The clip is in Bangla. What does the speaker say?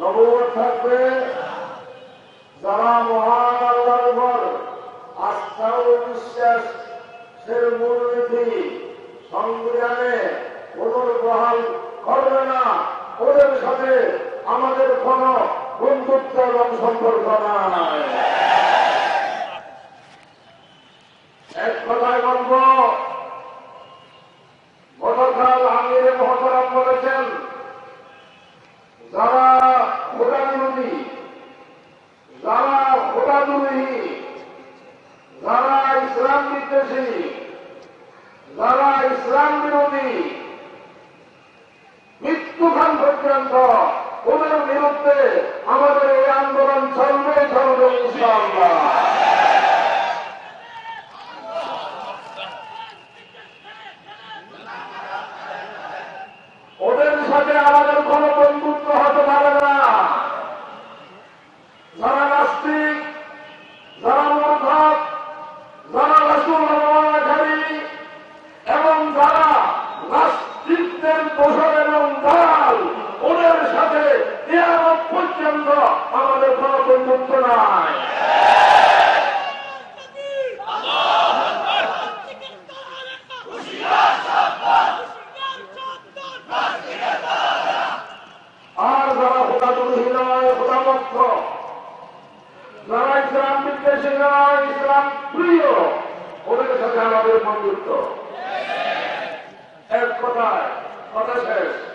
নবুয় থাকবে। যারা মহান আল্লাহর উপর আস্থা ও বিশ্বাস সে মূলনীতি সংবিধানে পুনর্বহাল করবে না। ওদের সাথে আমাদের কোন বন্ধুত্ব এবং সম্পর্ক নাই। এক কথায় বলব, গতকাল আমির মহতরাম বলেছেন, যারা খোদা বিরোধী যারা খোদা বিরোধী যারা বিদ্বেষী যারা ইসলাম বিরোধী মৃত্যুখান পর্যন্ত ওদের বিরুদ্ধে আমাদের এই আন্দোলন চলবে চলবে ইনশাআল্লাহ ওদের সাথে আমাদের কোন বন্ধুত্ব হতে পারে না যারা নাস্তিক যারা মূর্খক যারা রাসুলখালী এবং যারা নাস্তিকদের দোষর এবং দাল ওদের সাথে কেয়ামত পর্যন্ত আমাদের কোন বন্ধুত্ব নাই আর যারা খোদা দুরুহী নয় খোদা মক্ষ যারা ইসলাম বিদ্বেষী নয়, ইসলাম প্রিয়, ওদের সাথে আমাদের বন্ধুত্ব। এক কথায়, কথা শেষ।